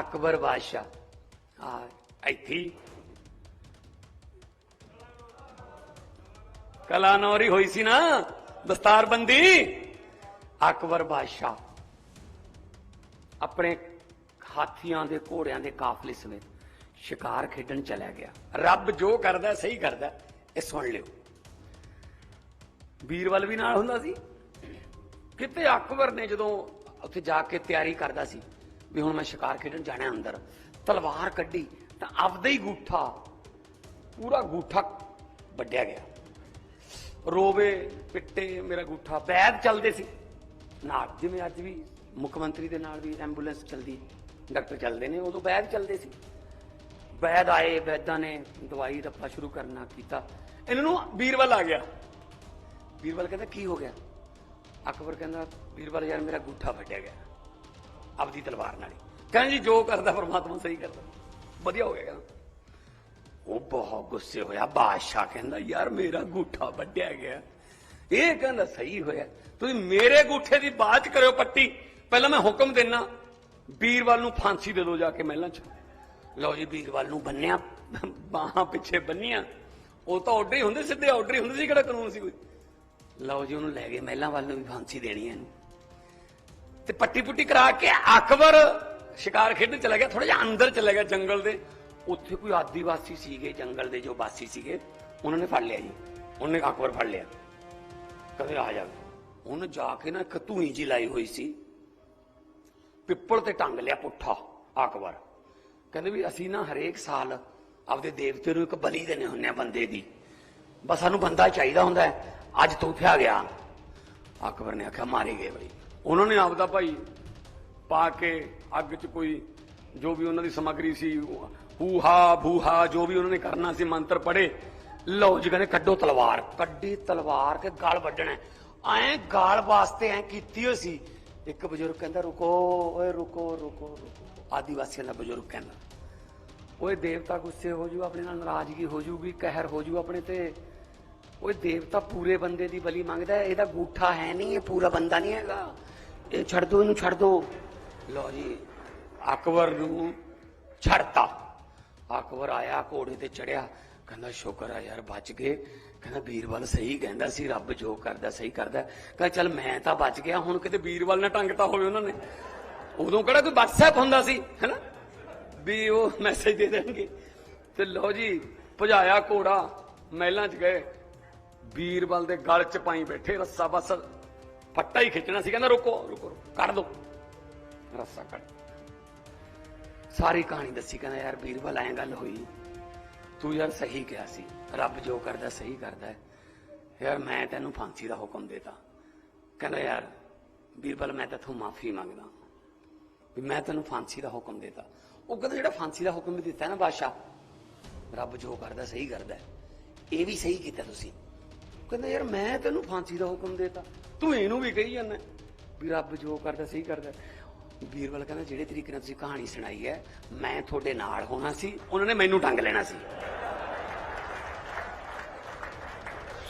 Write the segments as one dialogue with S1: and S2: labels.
S1: ਅਕਬਰ ਬਾਦਸ਼ਾਹ। ਆ ਇੱਥੇ ਹੀ। ਕਲਾਨੌਰੀ ਹੋਈ ਸੀ ਨਾ, ਦਸਤਾਰਬੰਦੀ। ਅਕਬਰ ਬਾਦਸ਼ਾਹ ਆਪਣੇ ਹਾਥੀਆਂ ਦੇ ਘੋੜਿਆਂ ਦੇ ਕਾਫਲੇ ਸਮੇਤ ਸ਼ਿਕਾਰ ਖੇਡਣ ਚਲਾ ਗਿਆ। ਰੱਬ ਜੋ ਕਰਦਾ, ਸਹੀ ਕਰਦਾ, ਇਹ ਸੁਣ ਲਿਓ। ਵੀਰਵਲ ਵੀ ਨਾਲ ਹੁੰਦਾ ਸੀ। ਕਿਤੇ ਅਕਬਰ ਨੇ ਜਦੋਂ ਉੱਥੇ ਜਾ ਕੇ ਤਿਆਰੀ ਕਰਦਾ ਸੀ ਵੀ ਹੁਣ ਮੈਂ ਸ਼ਿਕਾਰ ਖੇਡਣ ਜਾਣਾ ਅੰਦਰ। ਤਲਵਾਰ ਕੱਢੀ ਤਾਂ ਆਪਦਾ ਹੀ ਗੂਠਾ, ਪੂਰਾ ਗੂਠਾ ਵੱਢਿਆ ਗਿਆ। ਰੋਵੇ, ਪਿੱਟੇ, ਮੇਰਾ ਗੂਠਾ ਵੈਦ ਚੱਲਦੇ ਸੀ। ਨਾਲ ਜਿਵੇਂ ਅੱਜ ਵੀ ਮੁੱਖ ਮੰਤਰੀ ਦੇ ਨਾਲ ਵੀ ਐਂਬੂਲੈਂਸ ਚੱਲਦੀ, ਡਾਕਟਰ ਚੱਲਦੇ ਨੇ, ਉਦੋਂ ਵੈਦ ਚੱਲਦੇ ਸੀ। ਵੈਦ ਆਏ ਵੈਦਾਂ ਨੇ ਦਵਾਈ ਰੱਪਾ ਸ਼ੁਰੂ ਕਰਨਾ ਕੀਤਾ। ਇਹਨਾਂ ਨੂੰ ਵੀਰਵਲ ਆ ਗਿਆ। ਵੀਰਵਲ ਕਹਿੰਦਾ, ਕੀ ਹੋ ਗਿਆ? ਅਕਬਰ ਕਹਿੰਦਾ, ਬੀਰਬਲ ਯਾਰ ਮੇਰਾ ਗੂਠਾ ਵੱਢਿਆ ਗਿਆ। ਆਪਦੀ ਤਲਵਾਰ ਨਾਲ ਹੀ। ਕਹਿੰਦਾ ਜੀ, ਜੋ ਕਰਦਾ, ਪਰਮਾਤਮਾ ਸਹੀ ਕਰਦਾ। ਵਧੀਆ ਹੋ ਗਿਆ ਕਹਿੰਦਾ। ਉਹ ਬਹੁਤ ਗੁੱਸੇ ਹੋਇਆ। ਬਾਦਸ਼ਾਹ ਕਹਿੰਦਾ, ਯਾਰ, ਮੇਰਾ ਗੂਠਾ ਵੱਢਿਆ ਗਿਆ। ਇਹ ਕਹਿੰਦਾ, ਸਹੀ ਹੋਇਆ। ਤੁਸੀਂ ਮੇਰੇ ਗੂਠੇ ਦੀ ਬਾਤ ਕਰਿਓ ਪੱਟੀ। ਪਹਿਲਾਂ ਮੈਂ ਹੁਕਮ ਦੇਣਾ ਵੀਰਵਾਲ ਨੂੰ ਫਾਂਸੀ ਦੇ ਦਿਓ ਜਾ ਕੇ ਮਹਿਲਾਂ 'ਚ। ਲਓ ਜੀ ਵੀਰਵਾਲ ਨੂੰ ਬੰਨਿਆ, ਬਾਹਾਂ ਪਿੱਛੇ ਬੰਨੀਆਂ। ਉਹ ਤਾਂ ਆਰਡਰ ਹੀ ਹੁੰਦੇ, ਸਿੱਧੇ ਆਰਡਰ ਹੀ ਹੁੰਦੇ ਸੀ, ਕਿਹੜਾ ਕਾਨੂੰਨ ਸੀ ਕੋਈ। ਲਓ ਜੀ, ਉਹਨੂੰ ਲੈ ਗਏ ਮਹਿਲਾਂ ਵੱਲ ਨੂੰ ਵੀ ਫਾਂਸੀ ਦੇਣੀ ਹੈ ਇਹਨੂੰ। ਤੇ ਪੱਟੀ ਪੁੱਟੀ ਕਰਾ ਕੇ ਅਕਬਰ ਸ਼ਿਕਾਰ ਖੇਡਣ ਚਲਾ ਗਿਆ ਥੋੜਾ ਜਿਹਾ ਅੰਦਰ ਚਲਾ ਗਿਆ ਜੰਗਲ ਦੇ। ਉੱਥੇ ਕੋਈ ਆਦੀਵਾਸੀ ਸੀਗੇ ਜੰਗਲ ਦੇ ਜੋ ਵਾਸੀ ਸੀਗੇ, ਉਹਨਾਂ ਨੇ ਫੜ ਲਿਆ ਜੀ। ਉਹਨੇ ਅਕਬਰ ਫੜ ਲਿਆ। ਕਦੇ ਆ ਜਾ। ਉਹਨੇ ਜਾ ਕੇ ਨਾ ਇੱਕ ਧੂਣੀ ਜੀ ਲਾਈ ਹੋਈ ਸੀ। ਪਿੱਪਲ ਤੇ ਟੰਗ ਲਿਆ ਪੁੱਠਾ, ਅਕਬਰ। ਕਹਿੰਦੇ ਵੀ ਅਸੀਂ ਨਾ ਹਰੇਕ ਸਾਲ ਆਪਦੇ ਦੇਵਤੇ ਨੂੰ ਇੱਕ ਬਲੀ ਦੇਣੇ ਹੁੰਨੇ ਆ ਬੰਦੇ ਦੀ। ਬਸ ਸਾਨੂੰ ਬੰਦਾ ਚਾਹੀਦਾ ਹੁੰਦਾ ਅੱਜ ਤੂੰ ਉੱਥੇ ਆ ਗਿਆ। ਅਕਬਰ ਨੇ ਆਖਿਆ, ਮਾਰੇ ਗਏ ਬਈ। ਉਹਨਾਂ ਨੇ ਆਪਦਾ ਭਾਈ ਪਾ ਕੇ ਅੱਗ 'ਚ ਕੋਈ ਜੋ ਵੀ ਉਹਨਾਂ ਦੀ ਸਮੱਗਰੀ ਸੀ, ਹੂਹਾ ਬੂਹਾ ਜੋ ਵੀ ਉਹਨਾਂ ਨੇ ਕਰਨਾ ਸੀ, ਮੰਤਰ ਪੜੇ ਲਓ ਜੀ ਕਹਿੰਦੇ ਕੱਢੋ ਤਲਵਾਰ, ਕੱਢੀ ਤਲਵਾਰ ਕੇ ਗਾਲ ਵੱਢਣਾ ਐ ਗਾਲ ਵਾਸਤੇ ਐ ਕੀਤੀ ਹੋਈ ਸੀ। ਇੱਕ ਬਜ਼ੁਰਗ ਕਹਿੰਦਾ, ਰੁਕੋ, ਓਏ ਰੁਕੋ ਰੁਕੋ ਰੁਕੋ। ਆਦੀਵਾਸੀਆਂ ਦਾ ਬਜ਼ੁਰਗ ਕਹਿੰਦਾ, ਓਏ ਦੇਵਤਾ ਗੁੱਸੇ ਹੋ ਜੂ, ਆਪਣੇ ਨਾਲ ਨਾਰਾਜ਼ਗੀ ਹੋ ਜੂਗੀ, ਕਹਿਰ ਹੋ ਜੂ ਆਪਣੇ ਤੇ। ਓਏ ਦੇਵਤਾ ਪੂਰੇ ਬੰਦੇ ਦੀ ਬਲੀ ਮੰਗਦਾ ਇਹਦਾ ਗੂਠਾ ਹੈ ਨਹੀਂ, ਇਹ ਪੂਰਾ ਬੰਦਾ ਨਹੀਂ ਹੈਗਾ। ਇਹ ਛੱਡ ਦੋ ਇਹਨੂੰ ਛੱਡ ਦੋ ਲਓ ਜੀ, ਅਕਬਰ ਨੂੰ ਛੱਡਤਾ। ਅਕਬਰ ਆਇਆ, ਘੋੜੇ ਤੇ ਚੜਿਆ। ਕਹਿੰਦਾ, ਸ਼ੁਕਰ ਆ ਯਾਰ, ਬਚ ਗਏ। ਕਹਿੰਦਾ ਵੀਰਵਾਲ ਸਹੀ ਕਹਿੰਦਾ ਸੀ, ਰੱਬ ਜੋ ਕਰਦਾ, ਸਹੀ ਕਰਦਾ। ਕਹਿੰਦਾ, ਚੱਲ, ਮੈਂ ਤਾਂ ਬਚ ਗਿਆ, ਹੁਣ ਕਿਤੇ ਵੀਰਬਲ ਨਾ ਟੰਗਤਾ ਹੋਵੇ ਉਹਨਾਂ ਨੇ। ਉਦੋਂ ਕਿਹੜਾ ਕੋਈ WhatsApp ਹੁੰਦਾ ਸੀ, ਹੈਨਾ? ਵੀ ਉਹ ਮੈਸੇਜ ਦੇ ਦੇਣਗੇ। ਤੇ ਲਓ ਜੀ, ਭਜਾਇਆ ਘੋੜਾ, ਮਹਿਲਾਂ 'ਚ ਗਏ। ਵੀਰਬਲ ਦੇ ਗਲ 'ਚ ਪਾਈ ਬੈਠੇ ਰੱਸਾ ਬਸ ਫੱਟਾ ਹੀ ਖਿੱਚਣਾ ਸੀ, ਕਹਿੰਦਾ ਰੁਕੋ ਰੁਕੋ ਕੱਢ ਦੋ। ਰੱਸਾ ਕੱਢ। ਸਾਰੀ ਕਹਾਣੀ ਦੱਸੀ, ਕਹਿੰਦਾ, ਯਾਰ ਵੀਰਬਲ, ਐਂ ਗੱਲ ਹੋਈ। ਤੂੰ ਯਾਰ ਸਹੀ ਕਿਹਾ ਸੀ। ਰੱਬ ਜੋ ਕਰਦਾ, ਸਹੀ ਕਰਦਾ। ਯਾਰ ਮੈਂ ਤੈਨੂੰ ਫਾਂਸੀ ਦਾ ਹੁਕਮ ਦੇਤਾ। ਕਹਿੰਦਾ, ਯਾਰ ਵੀਰਬਲ, ਮੈਂ ਤੇਥੋਂ ਮਾਫੀ ਮੰਗਦਾ। ਵੀ ਮੈਂ ਤੈਨੂੰ ਫਾਂਸੀ ਦਾ ਹੁਕਮ ਦੇਤਾ। ਉਹ ਕਹਿੰਦਾ, ਜਿਹੜਾ ਫਾਂਸੀ ਦਾ ਹੁਕਮ ਵੀ ਦਿੱਤਾ ਨਾ ਬਾਦਸ਼ਾਹ, ਰੱਬ ਜੋ ਕਰਦਾ, ਸਹੀ ਕਰਦਾ। ਇਹ ਵੀ ਸਹੀ ਕੀਤਾ ਤੁਸੀਂ। ਕਹਿੰਦਾ, ਯਾਰ ਮੈਂ ਤੈਨੂੰ ਫਾਂਸੀ ਦਾ ਹੁਕਮ ਦੇਤਾ। ਤੂੰ ਇਹਨੂੰ ਵੀ ਕਹੀ ਜਾਂਦਾ। ਵੀ ਰੱਬ ਜੋ ਕਰਦਾ, ਸਹੀ ਕਰਦਾ। ਵੀਰਵਾਲ ਕਹਿੰਦਾ, ਜਿਹੜੇ ਤਰੀਕੇ ਨਾਲ ਤੁਸੀਂ ਕਹਾਣੀ ਸੁਣਾਈ ਹੈ, ਮੈਂ ਤੁਹਾਡੇ ਨਾਲ ਹੋਣਾ ਸੀ। ਉਹਨਾਂ ਨੇ ਮੈਨੂੰ ਟੰਗ ਲੈਣਾ ਸੀ।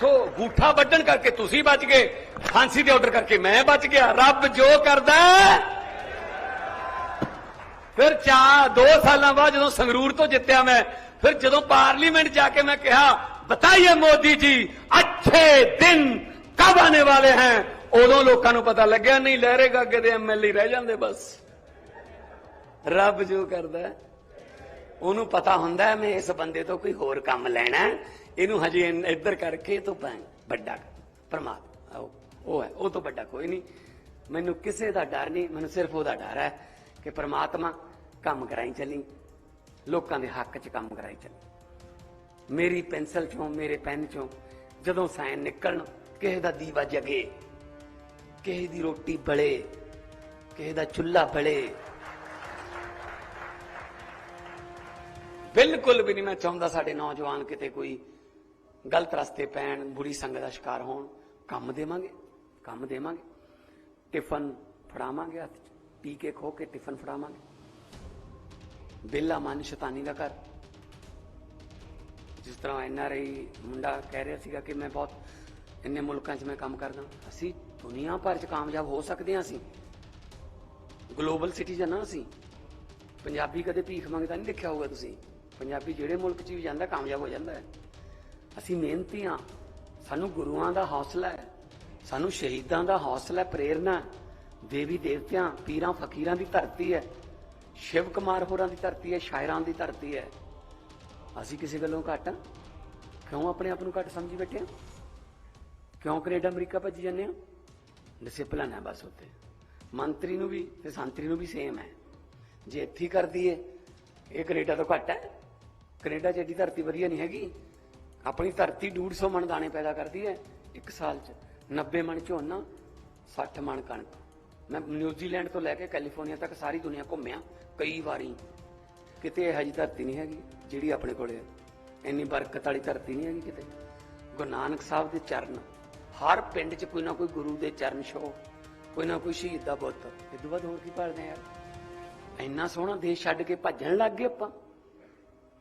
S1: ਸੋ ਗੂਠਾ ਵੱਢਣ ਕਰਕੇ ਤੁਸੀਂ ਬਚ ਗਏ। ਫਾਂਸੀ ਦੇ ਆਰਡਰ ਕਰਕੇ ਮੈਂ ਬਚ ਗਿਆ। ਰੱਬ ਜੋ ਕਰਦਾ ਫਿਰ ਚਾ 2 ਸਾਲਾਂ ਬਾਅਦ ਜਦੋਂ ਸੰਗਰੂਰ ਤੋਂ ਜਿੱਤਿਆ ਮੈਂ, ਫਿਰ ਜਦੋਂ ਪਾਰਲੀਮੈਂਟ ਜਾ ਕੇ ਮੈਂ ਕਿਹਾ, ਬਤਾਈਏ ਮੋਦੀ ਜੀ, ਅੱਛੇ ਦਿਨ ਕਬ ਆने ਵਾਲੇ हैं ਉਦੋਂ ਲੋਕਾਂ ਨੂੰ ਪਤਾ ਲੱਗਿਆ, ਨਹੀਂ ਲਹਿਰੇ ਗੱਗੇ ਦੇ ਐਮਐਲਏ ਰਹਿ ਜਾਂਦੇ ਬਸ। ਰੱਬ ਜੋ ਕਰਦਾ ਉਹਨੂੰ ਪਤਾ ਹੁੰਦਾ ਮੈਂ ਇਸ ਬੰਦੇ ਤੋਂ ਕੋਈ ਹੋਰ ਕੰਮ ਲੈਣਾ ਇਹਨੂੰ ਹਜੇ ਇੱਧਰ ਕਰਕੇ ਤੋਂ ਵੱਡਾ ਪਰਮਾਤਮਾ ਉਹ ਉਹ ਹੈ, ਉਹ ਤੋਂ ਵੱਡਾ ਕੋਈ ਨਹੀਂ। ਮੈਨੂੰ ਕਿਸੇ ਦਾ ਡਰ ਨਹੀਂ, ਮੈਨੂੰ ਸਿਰਫ ਉਹਦਾ ਡਰ ਹੈ ਕਿ ਪਰਮਾਤਮਾ ਕੰਮ ਕਰਾਈ ਚੱਲੀ, ਲੋਕਾਂ ਦੇ ਹੱਕ 'ਚ ਕੰਮ ਕਰਾਈ ਚੱਲੀ। ਮੇਰੀ ਪੈਨਸਲ ਚੋਂ, ਮੇਰੇ ਪੈਨ ਚੋਂ ਜਦੋਂ ਸਾਇਨ ਨਿਕਲਣ ਕਿਸੇ ਦਾ ਦੀਵਾ ਜਗੇ, ਕਿਸੇ ਦੀ ਰੋਟੀ ਬਲੇ, ਕਿਸੇ ਦਾ ਚੁੱਲ੍ਹਾ ਬਲੇ। ਬਿਲਕੁਲ ਵੀ ਨਹੀਂ ਮੈਂ ਚਾਹੁੰਦਾ ਸਾਡੇ ਨੌਜਵਾਨ ਕਿਤੇ ਕੋਈ ਗਲਤ ਰਸਤੇ ਪੈਣ, ਬੁਰੀ ਸੰਗਤ ਦਾ ਸ਼ਿਕਾਰ ਹੋਣ। ਕੰਮ ਦੇਵਾਂਗੇ ਕੰਮ ਦੇਵਾਂਗੇ। ਟਿਫਨ ਫੜਾਵਾਂਗੇ ਹੱਥ 'ਚ, ਪੀ ਕੇ ਖੋ ਕੇ ਟਿਫਨ ਫੜਾਵਾਂਗੇ। ਬੇਲਾ ਮਨ ਸ਼ੈਤਾਨੀ ਦਾ ਘਰ। ਜਿਸ ਤਰ੍ਹਾਂ ਐਨਆਰਆਈ ਮੁੰਡਾ ਕਹਿ ਰਿਹਾ ਸੀਗਾ ਕਿ ਮੈਂ ਬਹੁਤ ਇੰਨੇ ਮੁਲਕਾਂ 'ਚ ਮੈਂ ਕੰਮ ਕਰਦਾ। ਅਸੀਂ ਦੁਨੀਆ ਭਰ 'ਚ ਕਾਮਯਾਬ ਹੋ ਸਕਦੇ ਹਾਂ ਅਸੀਂ। ਗਲੋਬਲ ਸਿਟੀਜ਼ਨ ਆ ਅਸੀਂ। ਪੰਜਾਬੀ ਕਦੇ ਭੀਖ ਮੰਗਦਾ ਨਹੀਂ ਦੇਖਿਆ ਹੋਊਗਾ ਤੁਸੀਂ। ਪੰਜਾਬੀ ਜਿਹੜੇ ਮੁਲਕ 'ਚ ਵੀ ਜਾਂਦਾ ਕਾਮਯਾਬ ਹੋ ਜਾਂਦਾ ਹੈ। ਅਸੀਂ ਮਿਹਨਤੀ ਹਾਂ। ਸਾਨੂੰ ਗੁਰੂਆਂ ਦਾ ਹੌਸਲਾ ਹੈ। ਸਾਨੂੰ ਸ਼ਹੀਦਾਂ ਦਾ ਹੌਸਲਾ ਹੈ, ਪ੍ਰੇਰਨਾ ਦੇਵੀ ਦੇਵਤਿਆਂ ਪੀਰਾਂ ਫਕੀਰਾਂ ਦੀ ਧਰਤੀ ਹੈ। ਸ਼ਿਵ ਕੁਮਾਰ ਹੋਰਾਂ ਦੀ ਧਰਤੀ ਹੈ ਸ਼ਾਇਰਾਂ ਦੀ ਧਰਤੀ ਹੈ। ਅਸੀਂ ਕਿਸੇ ਗੱਲੋਂ ਘੱਟ ਹਾਂ? ਕਿਉਂ ਆਪਣੇ ਆਪ ਨੂੰ ਘੱਟ ਸਮਝੀ ਬੈਠੇ ਹਾਂ? ਕਿਉਂ ਕੈਨੇਡਾ, ਅਮਰੀਕਾ ਭੱਜੀ ਜਾਂਦੇ ਆ ਡਿਸਪਲਿਨ ਹੈ ਬਸ ਉੱਤੇ ਮੰਤਰੀ ਨੂੰ ਵੀ ਤੇ ਸੰਤਰੀ ਨੂੰ ਵੀ ਸੇਮ ਹੈ। ਜੇ ਇੱਥੇ ਕਰਦੀ ਏ, ਇਹ ਕੈਨੇਡਾ ਤੋਂ ਘੱਟ ਹੈ। ਕੈਨੇਡਾ 'ਚ ਏਡੀ ਧਰਤੀ ਵਧੀਆ ਨਹੀਂ ਹੈਗੀ। ਆਪਣੀ ਧਰਤੀ 150 ਮਣ ਦਾਣੇ ਪੈਦਾ ਕਰਦੀ ਹੈ, ਇੱਕ ਸਾਲ 'ਚ। 90 ਮਣ ਝੋਨਾ 60 ਮਣ ਕਣਕ। ਮੈਂ ਨਿਊਜ਼ੀਲੈਂਡ ਤੋਂ ਲੈ ਕੇ ਕੈਲੀਫੋਰਨੀਆ ਤੱਕ ਸਾਰੀ ਦੁਨੀਆ ਘੁੰਮਿਆ, ਕਈ ਵਾਰੀ। ਕਿਤੇ ਇਹੋ ਜਿਹੀ ਧਰਤੀ ਨਹੀਂ ਹੈਗੀ, ਜਿਹੜੀ ਆਪਣੇ ਕੋਲੇ ਇੰਨੀ ਬਰਕਤ ਵਾਲੀ ਧਰਤੀ ਨਹੀਂ ਹੈਗੀ ਕਿਤੇ। ਗੁਰੂ ਨਾਨਕ ਸਾਹਿਬ ਦੇ ਚਰਨ ਹਰ ਪਿੰਡ 'ਚ ਕੋਈ ਨਾ ਕੋਈ ਗੁਰੂ ਦੇ ਚਰਨ ਛੋ ਕੋਈ ਨਾ ਕੋਈ ਸ਼ਹੀਦ ਦਾ ਬੁੱਤ। ਇਹ ਤੋਂ ਬਾਅਦ ਹੋਰ ਕੀ ਭਾਲਦੇ ਯਾਰ ਇੰਨਾ ਸੋਹਣਾ ਦੇਸ਼ ਛੱਡ ਕੇ ਭੱਜਣ ਲੱਗ ਗਏ ਆਪਾਂ।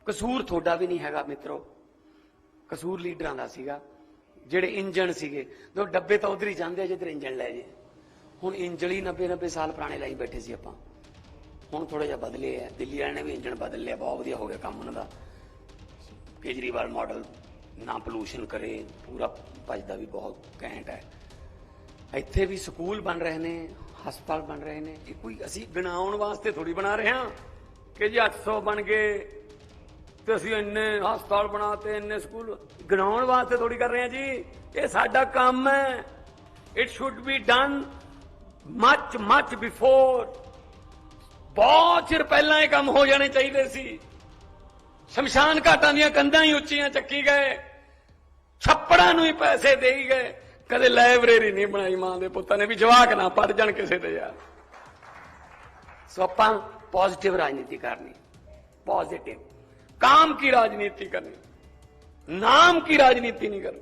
S1: ਕਸੂਰ ਤੁਹਾਡਾ ਵੀ ਨਹੀਂ ਹੈਗਾ ਮਿੱਤਰੋ। ਕਸੂਰ ਲੀਡਰਾਂ ਦਾ ਸੀਗਾ। ਜਿਹੜੇ ਇੰਜਣ ਸੀਗੇ ਦੋ ਡੱਬੇ ਤਾਂ ਉਧਰ ਹੀ ਜਾਂਦੇ ਆ ਜਿੱਧਰ ਇੰਜਣ ਲੈ ਜੇ। ਹੁਣ ਇੰਜਣ ਹੀ 90 90 ਸਾਲ ਪੁਰਾਣੇ ਲਾਈ ਬੈਠੇ ਸੀ ਆਪਾਂ। ਹੁਣ ਥੋੜਾ ਜਿਹਾ ਬਦਲੇ ਆ। ਦਿੱਲੀ ਵਾਲਿਆਂ ਨੇ ਵੀ ਇੰਜਣ ਬਦਲ ਲਿਆ, ਬਹੁਤ ਵਧੀਆ ਹੋ ਗਿਆ ਕੰਮ ਉਹਨਾਂ ਦਾ। ਕੇਜਰੀਵਾਲ ਮਾਡਲ ਨਾ ਪੋਲੂਸ਼ਨ ਕਰੇ, ਪੂਰਾ ਭਜਦਾ ਵੀ ਬਹੁਤ ਘੈਂਟ ਹੈ। ਇੱਥੇ ਵੀ ਸਕੂਲ ਬਣ ਰਹੇ ਨੇ, ਹਸਪਤਾਲ ਬਣ ਰਹੇ ਨੇ। ਇਹ ਕੋਈ ਅਸੀਂ ਗਣਾਉਣ ਵਾਸਤੇ ਥੋੜੀ ਬਣਾ ਰਹੇ ਹਾਂ ਕਿ ਜੀ 800 ਬਣ ਗਏ ਤੇ ਅਸੀਂ ਇੰਨੇ ਹਸਪਤਾਲ ਬਣਾਤੇ ਇੰਨੇ ਸਕੂਲ ਗਣਾਉਣ ਵਾਸਤੇ ਥੋੜੀ ਕਰ ਰਹੇ ਹਾਂ ਜੀ। ਇਹ ਸਾਡਾ ਕੰਮ ਹੈ। It should be done much much before ਬਹੁਤ ਚਿਰ ਪਹਿਲਾਂ ਇਹ ਕੰਮ ਹੋ ਜਾਣੇ ਚਾਹੀਦੇ ਸੀ। ਸ਼ਮਸ਼ਾਨ ਘਾਟਾਂ ਦੀਆਂ ਕੰਧਾਂ ਹੀ ਉੱਚੀਆਂ ਚੱਕੀ ਗਏ। ਛੱਪੜਾਂ ਨੂੰ ਹੀ ਪੈਸੇ ਦੇਈ ਗਏ ਕਦੇ ਲਾਇਬ੍ਰੇਰੀ ਨਹੀਂ ਬਣਾਈ ਮਾਂ ਦੇ ਪੁੱਤਾਂ ਨੇ ਵੀ ਜਵਾਕ ਨਾ ਪੜ ਜਾਣ ਕਿਸੇ ਤੇ ਯਾਰ ਸੋ ਆਪਾਂ ਪੋਜ਼ਿਟਿਵ ਰਾਜਨੀਤੀ ਕਰਨੀ ਪੋਜ਼ਿਟਿਵ काम की राजनीति करनी नाम की राजनीति नहीं करनी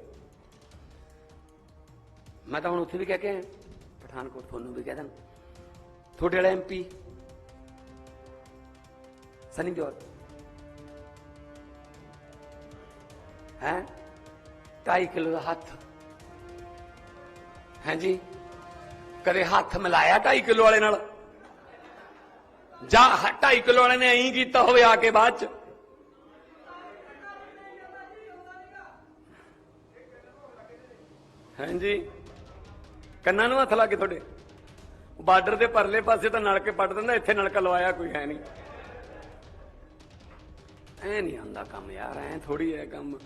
S1: ਮੈਂ ਤਾਂ ਹੁਣ ਉੱਥੇ ਵੀ ਕਹਿ ਕੇ ਆਇਆ ਪਠਾਨਕੋਟ ਤੁਹਾਨੂੰ ਵੀ ਕਹਿ ਦਾਂ ਤੁਹਾਡੇ ਵਾਲਾ ਐਮਪੀ ਸਨੀ ਦਿਓਲ ਹੈ 2.5 ਕਿਲੋ ਦਾ ਹੱਥ। ਹਾਂਜੀ? ਕਦੇ ਹੱਥ ਮਿਲਾਇਆ 2.5 ਕਿਲੋ ਵਾਲੇ ਨਾਲ? ਜਾਂ 2.5 ਕਿਲੋ ਵਾਲੇ ਨੇ ਐਂ ਕੀਤਾ ਹੋਵੇ ਆ ਕੇ ਬਾਅਦ ਚ? ਹਾਂਜੀ? ਕੰਨਾਂ ਨੂੰ ਹੱਥ ਲਾ ਕੇ ਤੁਹਾਡੇ। ਬਾਰਡਰ ਦੇ ਪਰਲੇ ਪਾਸੇ ਤਾਂ ਨਲਕੇ ਪੱਟ ਦਿੰਦਾ, ਇੱਥੇ ਨਲਕਾ ਲਵਾਇਆ ਕੋਈ ਹੈ ਨਹੀਂ। ਐ ਨਹੀਂ ਆਂਦਾ ਕੰਮ ਯਾਰ, ਐ ਥੋੜੀ ਹੈ ਕੰਮ।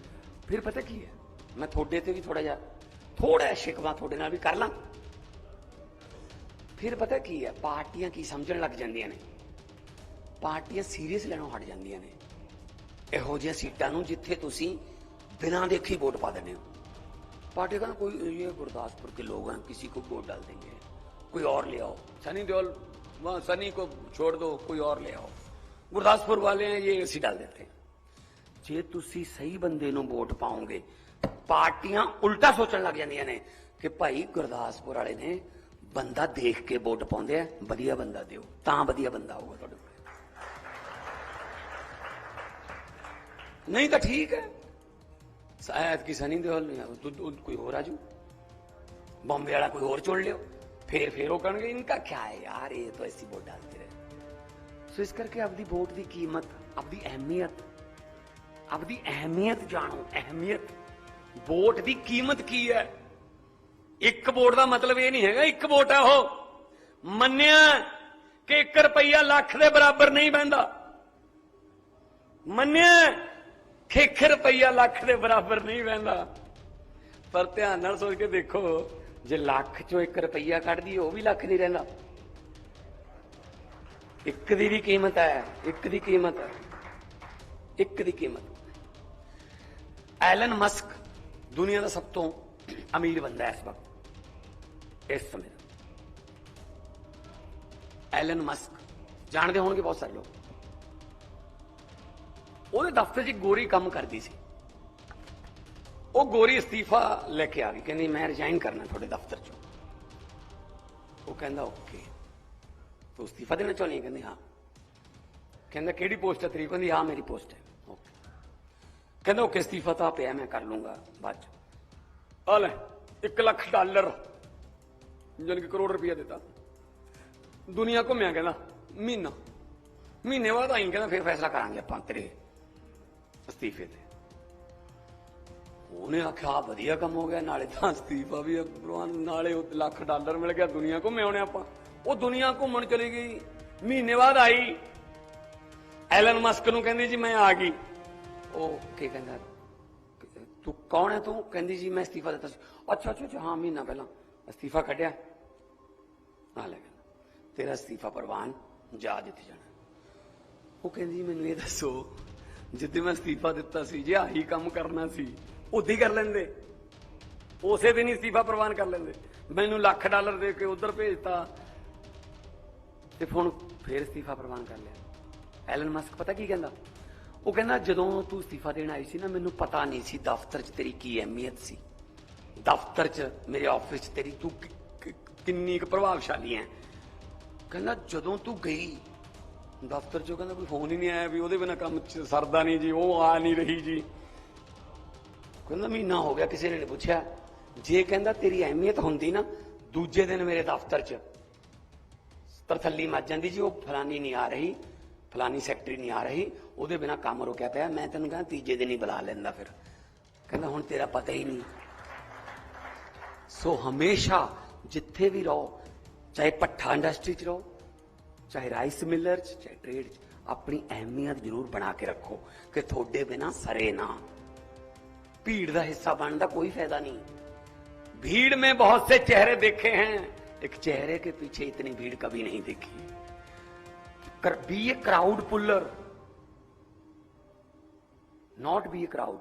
S1: ਫਿਰ ਪਤਾ ਕੀ ਹੈ? ਮੈਂ ਤੁਹਾਡੇ ਤੇ ਵੀ ਥੋੜਾ ਜਿਹਾ ਥੋੜਾ ਸ਼ਿਕਵਾ ਤੁਹਾਡੇ ਨਾਲ ਵੀ ਕਰ ਲਾਂ ਫਿਰ ਪਤਾ ਕੀ ਹੈ ਪਾਰਟੀਆਂ ਕੀ ਸਮਝਣ ਲੱਗ ਜਾਂਦੀਆਂ ਨੇ ਪਾਰਟੀਆਂ ਸੀਰੀਅਸ ਲੈਣੋਂ ਹਟ ਜਾਂਦੀਆਂ ਨੇ ਇਹੋ ਜਿਹੀਆਂ ਸੀਟਾਂ ਨੂੰ ਜਿੱਥੇ ਤੁਸੀਂ ਬਿਨਾਂ ਦੇਖੀ ਵੋਟ ਪਾ ਦਿੰਦੇ ਹੋ पार्टी का कोई ये गुरदासपुर के लोग हैं किसी को वोट डाल देंगे कोई और ले आओ सनी देओल वहाँ सनी को छोड़ दो कोई और ले आओ गुरदासपुर वाले हैं ये ऐसी डाल देते हैं ਜੇ ਤੁਸੀਂ ਸਹੀ ਬੰਦੇ ਨੂੰ ਵੋਟ ਪਾਓਗੇ ਪਾਰਟੀਆਂ ਉਲਟਾ ਸੋਚਣ ਲੱਗ ਜਾਂਦੀਆਂ ਨੇ ਕਿ ਭਾਈ ਗੁਰਦਾਸਪੁਰ ਵਾਲੇ ਨੇ ਬੰਦਾ ਦੇਖ ਕੇ ਵੋਟ ਪਾਉਂਦੇ ਆ, ਵਧੀਆ ਬੰਦਾ ਦਿਓ, ਤਾਂ ਵਧੀਆ ਬੰਦਾ ਹੋਊਗਾ ਤੁਹਾਡੇ ਕੋਲ। ਨਹੀਂ ਤਾਂ ਠੀਕ ਹੈ। ਸਾਇਦ ਕਿਸੇ ਨਹੀਂ ਦੇਵਲ ਨਹੀਂ ਕੋਈ ਹੋਰ ਆ ਆਜੂ? ਬੰਬੇ ਵਾਲਾ ਕੋਈ ਹੋਰ ਚੁਣ ਲਿਓ? ਫੇਰ ਫੇਰ ਉਹ ਕਹਣਗੇ, ਇਨਕਾ ਕੀ ਹੈ ਯਾਰ, ਇਹ ਤਾਂ ਐਸੀ ਵੋਟ ਡਾਲਦੇ ਰਹੇ। ਸੋ ਇਸ ਕਰਕੇ ਆਪਦੀ ਵੋਟ ਦੀ ਕੀਮਤ, ਆਪਦੀ ਅਹਿਮੀਅਤ ਆਪਦੀ ਅਹਿਮੀਅਤ ਜਾਣੋ, ਅਹਿਮੀਅਤ। ਵੋਟ ਦੀ ਕੀਮਤ ਕੀ ਹੈ? ਇੱਕ ਵੋਟ ਦਾ ਮਤਲਬ ਇਹ ਨਹੀਂ ਹੈਗਾ, ਇੱਕ ਵੋਟ ਹੈ ਉਹ। ਮੰਨਿਆ ਕਿ 1 ਰੁਪਈਆ ਲੱਖ ਦੇ ਬਰਾਬਰ ਨਹੀਂ ਬੈਂਦਾ ਮੰਨਿਆ ਕਿ 1 ਰੁਪਈਆ ਲੱਖ ਦੇ ਬਰਾਬਰ ਨਹੀਂ ਬੈਂਦਾ ਪਰ ਧਿਆਨ ਨਾਲ ਸੋਚ ਕੇ ਦੇਖੋ, ਜੇ ਲੱਖ ਚੋਂ 1 ਰੁਪਈਆ ਕੱਢਦੀ, ਉਹ ਵੀ ਲੱਖ ਨਹੀਂ ਰਹਿੰਦਾ। ਇੱਕ ਦੀ ਵੀ ਕੀਮਤ ਹੈ, ਇੱਕ ਦੀ ਕੀਮਤ ਹੈ, ਇੱਕ ਦੀ ਕੀਮਤ। ਐਲਨ ਮਸਕ ਦੁਨੀਆ ਦਾ ਸਭ ਤੋਂ ਅਮੀਰ ਬੰਦਾ ਹੈ ਇਸ ਵਕਤ, ਇਸ ਸਮੇਂ ਐਲਨ ਮਸਕ ਜਾਣਦੇ ਹੋਣਗੇ ਬਹੁਤ ਸਾਰੇ ਲੋਕ। ਉਹਦੇ ਦਫ਼ਤਰ 'ਚ ਇੱਕ ਗੋਰੀ ਕੰਮ ਕਰਦੀ ਸੀ। ਉਹ ਗੋਰੀ ਅਸਤੀਫਾ ਲੈ ਕੇ ਆ ਗਈ, ਕਹਿੰਦੀ ਮੈਂ ਰਿਜ਼ਾਈਨ ਕਰਨਾ ਤੁਹਾਡੇ ਦਫ਼ਤਰ 'ਚੋਂ। ਉਹ ਕਹਿੰਦਾ ਓਕੇ ਤੂੰ ਅਸਤੀਫਾ ਦੇਣਾ ਚਾਹੁੰਦੀ ਹੈ? ਕਹਿੰਦੀ, ਹਾਂ। ਕਹਿੰਦਾ, ਕਿਹੜੀ ਪੋਸਟ ਹੈ ਤੇਰੀ? ਕਹਿੰਦੀ, ਹਾਂ, ਮੇਰੀ ਪੋਸਟ ਹੈ। ਓਕੇ ਕਹਿੰਦਾ ਓਕੇ ਅਸਤੀਫਾ ਤਾਂ ਪਿਆ, ਮੈਂ ਕਰ ਲੂੰਗਾ ਬਾਅਦ 'ਚ। ਆ ਲੈ 1 ਲੱਖ ਡਾਲਰ। ਜਾਣੀ ਕਿ ਕਰੋੜ ਰੁਪਇਆ ਦਿੱਤਾ। ਦੁਨੀਆ ਘੁੰਮਿਆ ਕਹਿੰਦਾ, ਮਹੀਨਾ। ਮਹੀਨੇ ਬਾਅਦ ਆਈ ਕਹਿੰਦਾ, ਫਿਰ ਫੈਸਲਾ ਕਰਾਂਗੇ ਆਪਾਂ ਤੇਰੇ ਅਸਤੀਫੇ ਤੇ। ਉਹਨੇ ਆਖਿਆ, ਆਹ ਵਧੀਆ ਕੰਮ ਹੋ ਗਿਆ, ਨਾਲੇ ਤਾਂ ਅਸਤੀਫਾ ਵੀ ਭਗਵਾਨ ਨਾਲੇ ਉਹ ਲੱਖ ਡਾਲਰ ਮਿਲ ਗਿਆ, ਦੁਨੀਆ ਘੁੰਮੇ ਆਉਣੇ ਆਪਾਂ। ਉਹ ਦੁਨੀਆ ਘੁੰਮਣ ਚਲੀ ਗਈ। ਮਹੀਨੇ ਬਾਅਦ ਆਈ। ਐਲਨ ਮਸਕ ਨੂੰ ਕਹਿੰਦੀ ਜੀ, ਮੈਂ ਆ ਗਈ। ਉਹ ਕੀ ਕਹਿੰਦਾ, ਤੂੰ ਕੌਣ ਹੈ ਤੂੰ? ਕਹਿੰਦੀ ਜੀ, ਮੈਂ ਅਸਤੀਫਾ ਦਿੱਤਾ ਸੀ। ਅੱਛਾ ਅੱਛਾ ਹਾਂ, ਮਹੀਨਾ ਪਹਿਲਾਂ ਅਸਤੀਫਾ ਕੱਢਿਆ। ਆ ਲੈ ਤੇਰਾ ਅਸਤੀਫਾ ਪ੍ਰਵਾਨ ਜਾ ਦਿੱਤੀ ਜਾਣਾ। ਉਹ ਕਹਿੰਦੀ, ਮੈਨੂੰ ਇਹ ਦੱਸੋ, ਜਿੱਦੇ ਮੈਂ ਅਸਤੀਫਾ ਦਿੱਤਾ ਸੀ, ਜੇ ਆਹੀ ਕੰਮ ਕਰਨਾ ਸੀ ਉਦੋਂ ਹੀ ਕਰ ਲੈਂਦੇ। ਉਸੇ ਦਿਨ ਹੀ ਅਸਤੀਫਾ ਪ੍ਰਵਾਨ ਕਰ ਲੈਂਦੇ। ਮੈਨੂੰ ਲੱਖ ਡਾਲਰ ਦੇ ਕੇ ਉਧਰ ਭੇਜਤਾ। ਤੇ ਹੁਣ ਫੇਰ ਅਸਤੀਫਾ ਪ੍ਰਵਾਨ ਕਰ ਲਿਆ। ਐਲਨ ਮਸਕ ਪਤਾ ਕੀ ਕਹਿੰਦਾ? ਉਹ ਕਹਿੰਦਾ, ਜਦੋਂ ਤੂੰ ਅਸਤੀਫਾ ਦੇਣ ਆਈ ਸੀ ਨਾ, ਮੈਨੂੰ ਪਤਾ ਨਹੀਂ ਸੀ ਦਫ਼ਤਰ 'ਚ ਤੇਰੀ ਕੀ ਅਹਿਮੀਅਤ ਸੀ। ਦਫ਼ਤਰ 'ਚ ਮੇਰੇ ਆਫਿਸ 'ਚ ਤੇਰੀ ਤੂੰ ਕਿੰਨੀ ਕੁ ਪ੍ਰਭਾਵਸ਼ਾਲੀ ਹੈ ਕਹਿੰਦਾ, ਜਦੋਂ ਤੂੰ ਗਈ, ਦਫ਼ਤਰ 'ਚੋਂ ਕਹਿੰਦਾ, ਕੋਈ ਫੋਨ ਹੀ ਨਹੀਂ ਆਇਆ ਵੀ ਉਹਦੇ ਬਿਨਾ ਕੰਮ ਸਰਦਾ ਨਹੀਂ ਜੀ, ਉਹ ਆ ਨਹੀਂ ਰਹੀ ਜੀ। ਕਹਿੰਦਾ, ਮਹੀਨਾ ਹੋ ਗਿਆ ਕਿਸੇ ਨੇ ਨਹੀਂ ਪੁੱਛਿਆ। ਜੇ ਕਹਿੰਦਾ ਤੇਰੀ ਅਹਿਮੀਅਤ ਹੁੰਦੀ ਨਾ, ਦੂਜੇ ਦਿਨ ਮੇਰੇ ਦਫ਼ਤਰ 'ਚ ਤਰਥੱਲੀ ਮੱਚ ਜਾਂਦੀ ਜੀ, ਉਹ ਫਲਾਨੀ ਨਹੀਂ ਆ ਰਹੀ। ਫਲਾਨੀ ਸੈਕਟਰੀ ਨਹੀਂ ਆ ਰਹੀ, ਉਹਦੇ ਬਿਨਾ ਕੰਮ ਰੁਕਿਆ ਪਿਆ, ਮੈਂ ਤੈਨੂੰ ਕਹਾਂ ਤੀਜੇ ਦਿਨ ਹੀ ਬੁਲਾ ਲੈਂਦਾ ਫਿਰ। ਕਹਿੰਦਾ ਹੁਣ ਤੇਰਾ ਪਤਾ ਹੀ ਨਹੀਂ। ਸੋ ਹਮੇਸ਼ਾ ਜਿੱਥੇ ਵੀ ਰਹੋ, ਚਾਹੇ ਪੱਠਾ ਇੰਡਸਟਰੀ 'ਚ ਰਹੋ, ਚਾਹੇ ਰਾਈਸ ਮਿਲਰ 'ਚ, ਚਾਹੇ ਟ੍ਰੇਡ 'ਚ, ਆਪਣੀ ਅਹਿਮੀਅਤ ਜ਼ਰੂਰ ਬਣਾ ਕੇ ਰੱਖੋ ਕਿ ਤੁਹਾਡੇ ਬਿਨਾ ਸਰੇ ਨਾ। ਭੀੜ ਦਾ ਹਿੱਸਾ ਬਣਨ ਦਾ ਕੋਈ ਫਾਇਦਾ ਨਹੀਂ। ਭੀੜ में ਬਹੁਤ ਸੇ ਚਿਹਰੇ ਦੇਖੇ ਹੈ, ਇੱਕ ਚਿਹਰੇ ਕੇ ਪਿੱਛੇ ਇਤਨੀ ਭੀੜ कभी ਨਹੀਂ ਦੇਖੀ। Be a crowd puller. Not be a crowd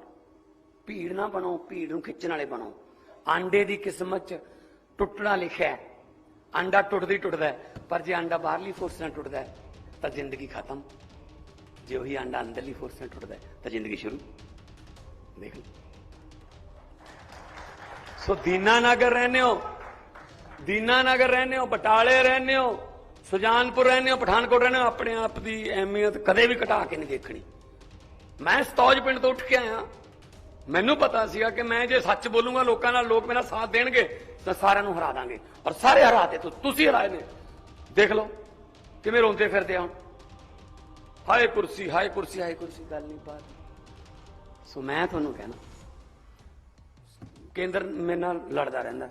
S1: ਭੀੜ ਨਾ ਬਣੋ, ਭੀੜ ਨੂੰ ਖਿੱਚਣ ਵਾਲੇ ਬਣੋ। ਆਂਡੇ ਦੀ ਕਿਸਮਤ ਚ ਟੁੱਟਣਾ ਲਿਖਿਆ ਆਂਡਾ ਟੁੱਟਦੀ ਟੁੱਟਦਾ ਪਰ ਜੇ ਆਂਡਾ ਬਾਹਰਲੀ ਫੋਰਸ ਨਾਲ ਟੁੱਟਦਾ ਤਾਂ ਜ਼ਿੰਦਗੀ ਖਤਮ। ਜੇ ਉਹੀ ਆਂਡਾ ਅੰਦਰਲੀ ਫੋਰਸ ਨਾਲ ਟੁੱਟਦਾ ਤਾਂ ਜ਼ਿੰਦਗੀ ਸ਼ੁਰੂ। ਦੇਖ ਲਓ। ਸੋ ਦੀਨਾ ਨਗਰ ਰਹਿੰਦੇ ਹੋ। ਦੀਨਾ ਨਗਰ ਰਹਿੰਦੇ ਹੋ, ਬਟਾਲੇ ਰਹਿੰਦੇ ਹੋ। ਸੁਜਾਨਪੁਰ ਰਹਿੰਦੇ ਹੋ, ਪਠਾਨਕੋਟ ਰਹਿੰਦੇ ਹੋ, ਆਪਣੇ ਆਪ ਦੀ ਅਹਿਮੀਅਤ ਕਦੇ ਵੀ ਘਟਾ ਕੇ ਨਹੀਂ ਦੇਖਣੀ। ਮੈਂ ਸਤੌਜ ਪਿੰਡ ਤੋਂ ਉੱਠ ਕੇ ਆਇਆ। ਮੈਨੂੰ ਪਤਾ ਸੀਗਾ ਕਿ ਮੈਂ ਜੇ ਸੱਚ ਬੋਲੂੰਗਾ, ਲੋਕਾਂ ਨਾਲ ਲੋਕ ਮੇਰਾ ਸਾਥ ਦੇਣਗੇ, ਤਾਂ ਸਾਰਿਆਂ ਨੂੰ ਹਰਾ ਦਾਂਗੇ। ਔਰ ਸਾਰੇ ਹਰਾਤੇ ਤੁ- ਤੁਸੀਂ ਹਰਾਏ ਨੇ। ਦੇਖ ਲਓ, ਕਿਵੇਂ ਰੋਂਦੇ ਫਿਰਦੇ ਆ ਹੁਣ। ਹਾਏ ਕੁਰਸੀ ਹਾਏ ਕੁਰਸੀ ਹਾਏ ਕੁਰਸੀ, ਗੱਲ ਨਹੀਂ ਬਾਤ। ਸੋ ਮੈਂ ਤੁਹਾਨੂੰ ਕਹਿਣਾ, ਕੇਂਦਰ ਮੇਰੇ ਨਾਲ ਲੜਦਾ ਰਹਿੰਦਾ।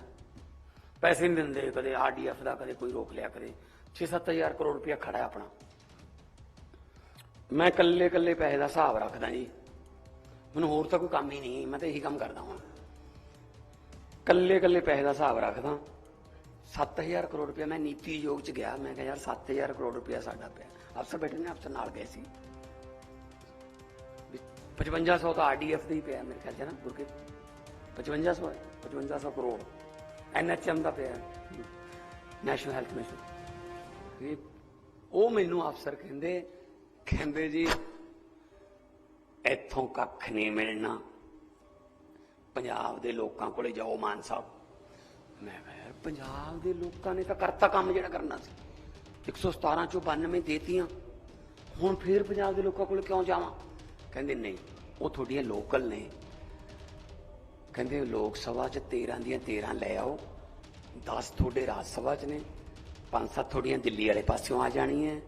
S1: ਪੈਸੇ ਨਹੀਂ ਦਿੰਦੇ ਕਦੇ ਆਰਡੀਐਫ ਦਾ ਕਦੇ ਕੋਈ ਰੋਕ ਲਿਆ ਕਦੇ 6-7000 ਕਰੋੜ ਰੁਪਇਆ ਖੜਾ ਹੈ ਆਪਣਾ। ਮੈਂ ਕੱਲੇ ਕੱਲੇ ਪੈਸੇ ਦਾ ਹਿਸਾਬ ਰੱਖਦਾ ਜੀ। ਮੈਨੂੰ ਹੋਰ ਤਾਂ ਕੋਈ ਕੰਮ ਹੀ ਨਹੀਂ, ਮੈਂ ਤਾਂ ਇਹੀ ਕੰਮ ਕਰਦਾ ਹਾਂ ਕੱਲੇ ਕੱਲੇ ਪੈਸੇ ਦਾ ਹਿਸਾਬ ਰੱਖਦਾ। 7000 ਕਰੋੜ ਰੁਪਇਆ ਮੈਂ ਨੀਤੀ ਆਯੋਗ ਚ ਗਿਆ। ਮੈਂ ਕਿਹਾ ਯਾਰ 7000 ਕਰੋੜ ਰੁਪਇਆ ਸਾਡਾ ਪਿਆ। ਅਫਸਰ ਬੈਠੇ ਨੇ, ਅਫਸਰ ਨਾਲ ਗਏ ਸੀ। ਵੀ 5500 ਤਾਂ ਆਰਡੀਐਫ ਦਾ ਹੀ ਪਿਆ ਮੇਰੇ ਖਿਆਲ ਚ ਨਾ, ਗੁਰਕੇ। 5500 ਹੈ 5500 ਕਰੋੜ। ਐਨਐਚਐਮ ਦਾ ਪਿਆ। ਨੈਸ਼ਨਲ ਹੈਲਥ ਮਿਸ਼ਨ ਇਹ ਉਹ ਮੈਨੂੰ ਅਫਸਰ ਕਹਿੰਦੇ ਕਹਿੰਦੇ ਜੀ, ਇੱਥੋਂ ਕੱਖ ਨਹੀਂ ਮਿਲਣਾ। ਪੰਜਾਬ ਦੇ ਲੋਕਾਂ ਕੋਲੇ ਜਾਓ ਮਾਨ ਸਾਹਿਬ। ਮੈਂ ਕਿਹਾ ਪੰਜਾਬ ਦੇ ਲੋਕਾਂ ਨੇ ਤਾਂ ਕਰਤਾ ਕੰਮ ਜਿਹੜਾ ਕਰਨਾ ਸੀ। 117 ਚੋਂ 92 ਦੇਤੀਆਂ। ਹੁਣ ਫੇਰ ਪੰਜਾਬ ਦੇ ਲੋਕਾਂ ਕੋਲ ਕਿਉਂ ਜਾਵਾਂ? ਕਹਿੰਦੇ ਨਹੀਂ, ਉਹ ਤੁਹਾਡੀਆਂ ਲੋਕਲ ਨੇ। ਕਹਿੰਦੇ ਲੋਕ ਸਭਾ ਚ 13 ਦੀਆਂ 13 ਲੈ ਆਓ। 10 ਤੁਹਾਡੇ ਰਾਜ ਸਭਾ ਚ ਨੇ। ਪੰਜ ਸੱਤ ਤੁਹਾਡੀਆਂ ਦਿੱਲੀ ਵਾਲੇ ਪਾਸਿਓਂ ਆ ਜਾਣੀਆਂ।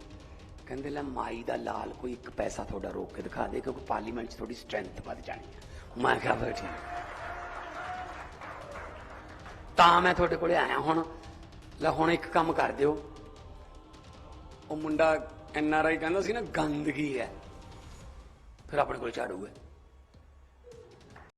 S1: ਕਹਿੰਦੇ ਲੈ ਮਾਈ ਦਾ ਲਾਲ ਕੋਈ ਇੱਕ ਪੈਸਾ ਤੁਹਾਡਾ ਰੋਕ ਕੇ ਦਿਖਾ ਦੇ, ਕਿਉਂਕਿ ਪਾਰਲੀਮੈਂਟ 'ਚ ਤੁਹਾਡੀ ਸਟਰੈਂਥ ਵੱਧ ਜਾਣੀ ਹੈ ਮੈਂ ਕਿਹਾ ਫਿਰ ਠੀਕ। ਤਾਂ ਮੈਂ ਤੁਹਾਡੇ ਕੋਲੇ ਆਇਆ ਹੁਣ। ਲੈ ਹੁਣ ਇੱਕ ਕੰਮ ਕਰ ਦਿਓ। ਉਹ ਮੁੰਡਾ ਐਨ ਆਰ ਆਈ ਕਹਿੰਦਾ ਸੀ ਨਾ, ਗੰਦਗੀ ਹੈ। ਫਿਰ ਆਪਣੇ ਕੋਲ ਝਾੜੂ ਹੈ।